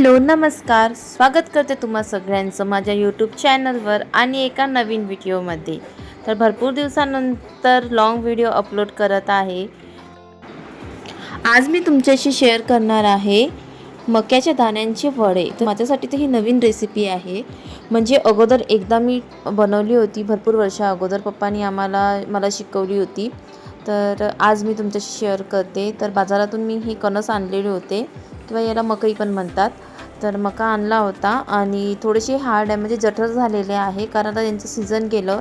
Hello नमस्कार. स्वागत करते तुम्हा सगळ्यांचं माझ्या यूट्यूब चॅनलवर आणि एका नवीन व्हिडिओमध्ये तर भरपूर दिवसानंतर लॉंग व्हिडिओ अपलोड करत आहे. आज मी तुमच्याशी शेअर करणार आहे मक्याच्या दाण्यांचे वडे. तर माझ्यासाठी तर ही नवीन रेसिपी आहे. म्हणजे अगोदर एकदा मी बनवली होती भरपूर वर्षा अगोदर. पप्पानी आम्हाला मला शिकवली होती. तर आज मी तुमच्याशी शेअर करते. तर बाजारातून मी हे कणस आणलेले होते. किंवा याला मकई पण म्हणतात. तर मका आणला होता आणि थोडेसे हार्ड आहे म्हणजे जठर झालेले आहे कारण आता त्यांचं सीझन गेलं.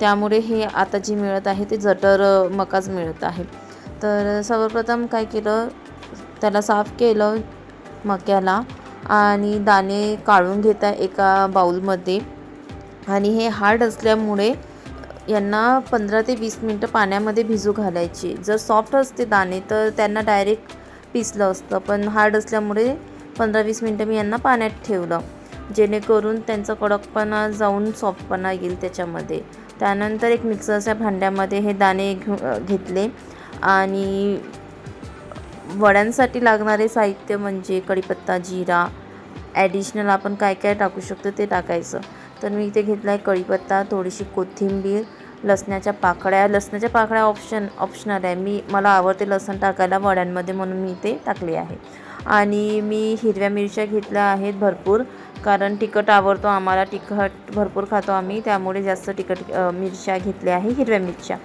त्यामुळे हे आता जे मिळत आहे ते जठर मकाच मिळत आहे. तर सर्वप्रथम काय केलं त्याला साफ केलं मक्याला आणि दाणे काढून घेता एका बाऊलमध्ये आणि हे हार्ड असल्यामुळे यांना पंधरा ते वीस मिनटं पाण्यामध्ये भिजू घालायचे. जर सॉफ्ट असते दाणे तर त्यांना डायरेक्ट पिसलं असतं पण हार्ड असल्यामुळे पंधरा वीस मिनटं मी यांना पाण्यात ठेवलं. जेणेकरून त्यांचा कडकपणा जाऊन सॉफ्टपणा येईल त्याच्यामध्ये. त्यानंतर एक मिक्सरच्या भांड्यामध्ये हे दाणे घेऊ घेतले. आणि वड्यांसाठी लागणारे साहित्य म्हणजे कढीपत्ता जिरा ॲडिशनल आपण काय काय टाकू शकतो ते टाकायचं. तर मी इथे घेतला आहे कढीपत्ता थोडीशी कोथिंबीर लसणाच्या पाकळ्या. लसणाच्या पाकळ्या ऑप्शन ऑप्शनल आहे. मी मला आवडते लसण टाकायला वड्यांमध्ये म्हणून मी ते टाकले आहे. आणि मी हिरव्या मिरच्या घेतल्या आहेत भरपूर कारण तिखट आवडतो आम्हाला. तिखट भरपूर खातो आम्ही त्यामुळे जास्त तिखट मिरच्या घेतल्या आहे हिरव्या मिरच्या.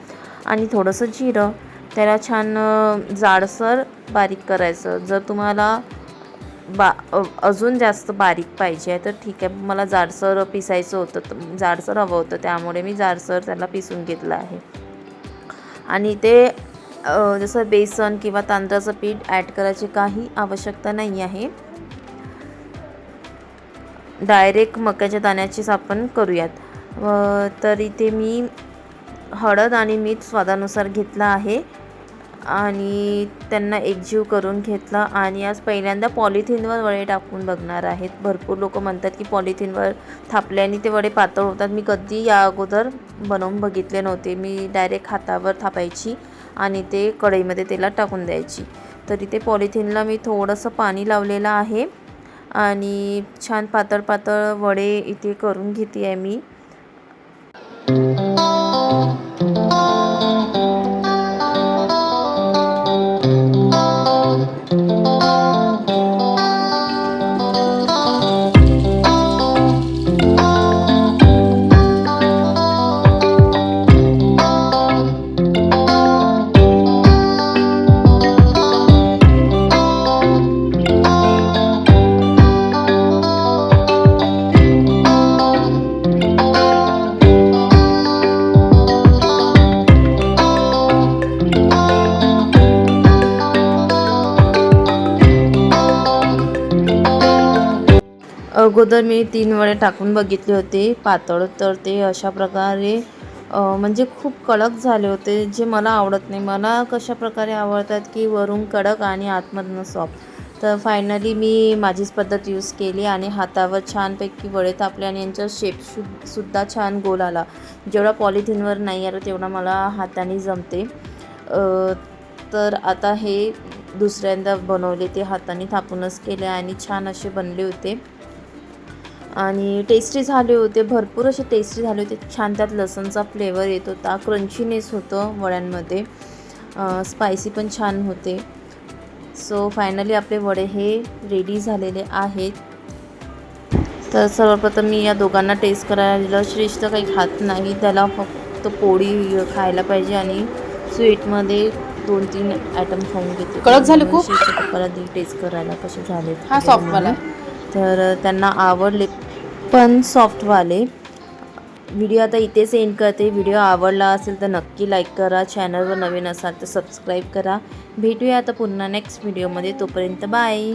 आणि थोडंसं जिरं. त्याला छान जाडसर बारीक करायचं. जर तुम्हाला बा अजून जास्त बारीक पाहिजे आहे तर ठीक आहे. मला जाडसर पिसायचं होतं तर जाडसर हवं होतं त्यामुळे मी जाडसर त्याला पिसून घेतलं आहे. आणि ते जसं बेसन किंवा तांदळाचं पीठ ॲड करायची काही आवश्यकता नाही आहे. डायरेक्ट मक्याच्या दाण्याचीच आपण करूयात. तर इथे मी हळद आणि मीठ स्वादानुसार घेतला आहे. आणि त्यांना एकजीव करून घेतला आणि आज पहिल्यांदा पॉलिथिनवर वडे टाकून बघणार आहेत. भरपूर लोक म्हणतात की पॉलिथिनवर थापल्याने ते वडे पातळ होतात. मी कधी या अगोदर बनवून बघितले नव्हते. मी डायरेक्ट हातावर थापायची. आणि ते कढईमध्ये तेलात टाकून द्यायची. तर इथे पॉलिथिनला मी थोडंसं पाणी लावलेलं आहे. आणि छान पातळ पातळ वडे इथे करून घेते आहे मी. अगोदर मी तीन वडे टाकून बघितले होते पातळ. तर ते अशा प्रकारे म्हणजे खूप कडक झाले होते जे मला आवडत नाही. मला कशा प्रकारे आवडतात की वरून कडक आणि आतमधनं सॉफ्ट तर फायनली मी माझीच पद्धत यूज केली आणि हातावर छानपैकी वळे थापले आणि यांचा शेप सुद्धा छान गोल आला. जेवढा पॉलिथिनवर नाही आला तेवढा मला हाताने जमते. तर आता हे दुसऱ्यांदा बनवले ते हाताने थापूनच केले आणि छान असे बनले होते. आणि टेस्टी झाले होते भरपूर असे टेस्टी झाले होते. छान त्यात लसणचा फ्लेवर येत होता क्रंचीनेस होतं वड्यांमध्ये. स्पायसी पण छान होते. सो फायनली आपले वडे हे रेडी झालेले आहेत. तर सर्वप्रथम मी या दोघांना टेस्ट करायला दिलं श्रेष्ठ काही खात नाही. त्याला फक्त पोळी खायला पाहिजे आणि स्वीटमध्ये दोन तीन आयटम खाऊन घेते. कडक झाले खूप? पप्पाला दे टेस्ट करायला कसे झाले हा वाला. तर त्यांना आवडले पण सॉफ्टवाले व्हिडिओ आता इथेच एंड करते. व्हिडिओ आवडला असेल तर नक्की लाईक करा. चॅनलवर नवीन असाल तर सबस्क्राईब करा. भेटूया आता पुन्हा नेक्स्ट व्हिडिओमध्ये तोपर्यंत बाय